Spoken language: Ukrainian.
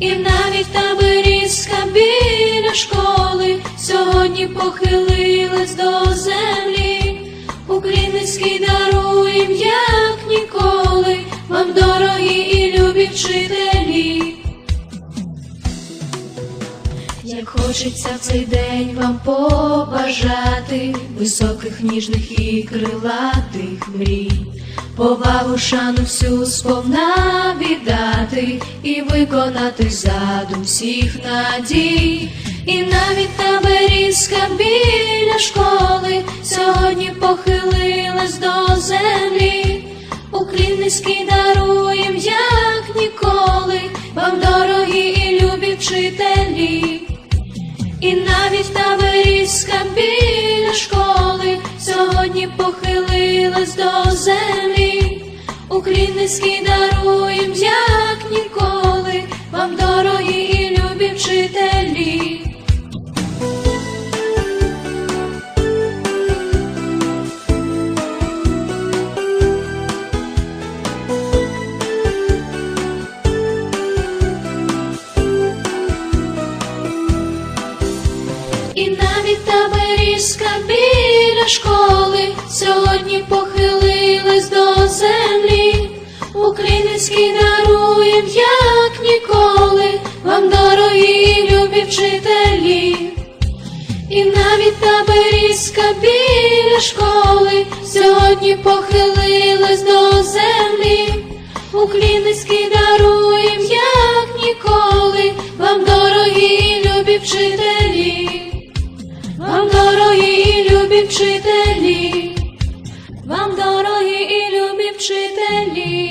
І навіть та берізка біля школи сьогодні похилилась до землі. Уклін низький даруєм, як ніколи, вам дорогі і любі вчителі. Як хочеться в цей день вам побажати високих, ніжних і крилатих мрій, повагу, шану всю сповна віддати і виконати задум всіх надій, і навіть та берізка біля школи сьогодні похилилась до землі. Уклін низький даруєм, як ніколи, вам дорогі і любі вчителі. І навіть та берізка біля школи сьогодні похилилась до землі. Уклін низький даруєм, як ніколи, вам дорогі і любі вчителі. І навіть та берізка біля школи Український даруєм, як ніколи, вам дорогі любі вчителі. І навіть та берізка біля школи сьогодні похилилась до землі. Уклінницький даруєм, як ніколи, вам дорогі любі вчителі. Вам дорогі любі вчителі, вам дорогі і любі вчителі.